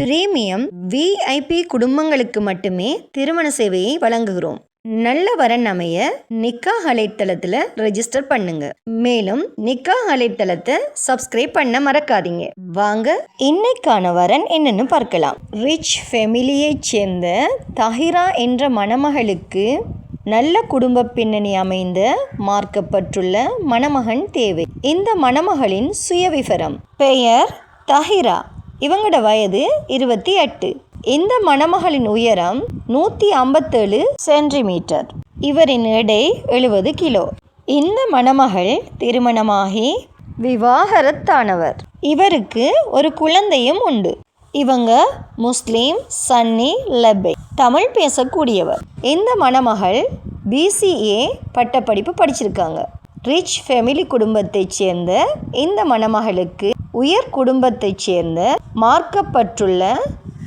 Premium VIP குடும்பங்களுக்கு மட்டுமே திருமண சேவையை வழங்குகிறோம். நல்ல வரன் அமைய நிக்கா அலைத்தளத்தில் ரெஜிஸ்டர் பண்ணுங்க. மேலும் நிக்கா அலைத்தளத்தை சப்ஸ்கிரைப் பண்ண மறக்காதீங்க. வாங்க இன்னைக்கான வரன் என்னன்னு பார்க்கலாம். ரிச் ஃபெமிலியைச் சேர்ந்த தஹிரா என்ற மணமகளுக்கு நல்ல குடும்ப பின்னணி அமைந்த மார்க்கப்பட்டுள்ள மணமகன் தேவை. இந்த மணமகளின் சுயவிவரம். பெயர் தஹிரா. இவங்களோட வயது இருபத்தி எட்டு. இந்த மணமகளின் உயரம் நூற்றி ஐம்பத்தேழு சென்டிமீட்டர். இவரின் எடை எழுபது கிலோ. இந்த மணமகள் திருமணமாகி விவாகரத்தானவர். இவருக்கு ஒரு குழந்தையும் உண்டு. இவங்க முஸ்லீம் சன்னி லெபே தமிழ் பேசக்கூடியவர். இந்த மணமகள் பிசிஏ பட்டப்படிப்பு படிச்சிருக்காங்க. ரிச் ஃபேமிலி குடும்பத்தைச் சேர்ந்த இந்த மணமகளுக்கு உயர் குடும்பத்தைச் சேர்ந்த மார்க்கப்பட்டுள்ள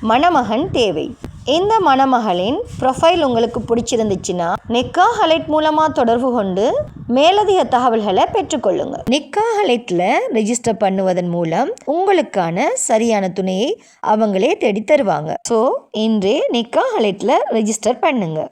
மணமகன் தேவை. இந்த மணமகளின் ப்ரொஃபைல் உங்களுக்கு பிடிச்சிருந்துச்சுன்னா நிக்கா ஹலைட் மூலமாக தொடர்பு கொண்டு மேலதிக தகவல்களை பெற்றுக்கொள்ளுங்க நிக்கா ஹலைட்டில் ரெஜிஸ்டர் பண்ணுவதன் மூலம் உங்களுக்கான சரியான துணையை அவங்களே தேடி தருவாங்க. ஸோ இன்றே நிக்கா ஹலைட்டில் ரெஜிஸ்டர் பண்ணுங்கள்